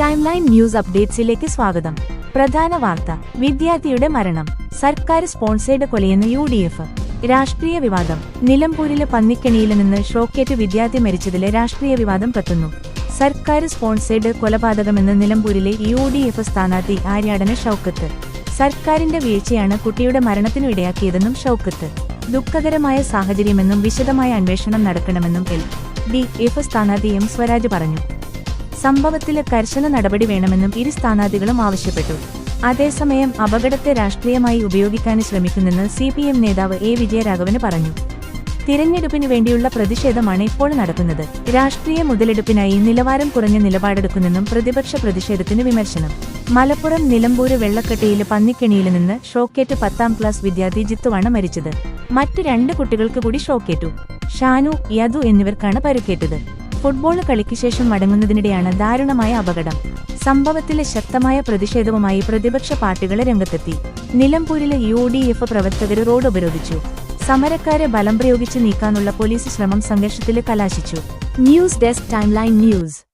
Time line news അപ്ഡേറ്റ്സിലേക്ക് സ്വാഗതം. പ്രധാന വാർത്ത. വിദ്യാർത്ഥിയുടെ മരണം. സർക്കാർ സ്പോൺസേഡ് കൊലയെന്ന് യു ഡി എഫ് രാഷ്ട്രീയ വിവാദം. നിലമ്പൂരിലെ പന്നിക്കണിയിൽ നിന്ന് ഷോക്കേറ്റ് വിദ്യാർത്ഥി മരിച്ചതിലെ രാഷ്ട്രീയ വിവാദം കത്തുന്നു സർക്കാർ സ്പോൺസേഡ് കൊലപാതകമെന്ന് നിലമ്പൂരിലെ യു ഡി എഫ് സ്ഥാനാർത്ഥി ആര്യാടന ഷൌക്കത്ത്. സർക്കാരിന്റെ വീഴ്ചയാണ് കുട്ടിയുടെ മരണത്തിനു ഇടയാക്കിയതെന്നും ഷൌക്കത്ത്. ദുഃഖകരമായ സാഹചര്യമെന്നും വിശദമായ അന്വേഷണം നടക്കണമെന്നും എൽ. ഡി. എഫ് സ്ഥാനാർത്ഥി എം. സ്വരാജ് പറഞ്ഞു. സംഭവത്തിൽ കർശന നടപടി വേണമെന്നും ഇരു സ്ഥാനാർത്ഥികളും ആവശ്യപ്പെട്ടു. അതേസമയം അപകടത്തെ രാഷ്ട്രീയമായി ഉപയോഗിക്കാൻ ശ്രമിക്കുന്നെന്ന് സി പി എം നേതാവ് എ വിജയരാഘവന് പറഞ്ഞു. തിരഞ്ഞെടുപ്പിനു വേണ്ടിയുള്ള പ്രതിഷേധമാണ് ഇപ്പോൾ നടക്കുന്നത്. രാഷ്ട്രീയ മുതലെടുപ്പിനായി നിലവാരം കുറഞ്ഞ നിലപാടെടുക്കുന്നെന്നും പ്രതിപക്ഷ പ്രതിഷേധത്തിന് വിമർശനം. മലപ്പുറം നിലമ്പൂര് വെള്ളക്കെട്ടിയിലെ പന്നിക്കെണിയിൽ നിന്ന് ഷോക്കേറ്റ് പത്താം ക്ലാസ് വിദ്യാർത്ഥി ജിത്തുവാണ് മരിച്ചത്. മറ്റു രണ്ട് കുട്ടികൾക്ക് കൂടി ഷോക്കേറ്റു. ഷാനു യദു എന്നിവർക്കാണ് പരുക്കേറ്റത്. ഫുട്ബോൾ കളിക്ക് ശേഷം മടങ്ങുന്നതിനിടെയാണ് ദാരുണമായ അപകടം. സംഭവത്തിലെ ശക്തമായ പ്രതിഷേധവുമായി പ്രതിപക്ഷ പാർട്ടികളെ രംഗത്തെത്തി. നിലമ്പൂരിലെ യു ഡി എഫ് പ്രവർത്തകർ റോഡ് ഉപരോധിച്ചു. സമരക്കാരെ ബലം പ്രയോഗിച്ച് നീക്കാനുള്ള പോലീസ് ശ്രമം സംഘർഷത്തിൽ കലാശിച്ചു. News desk timeline news.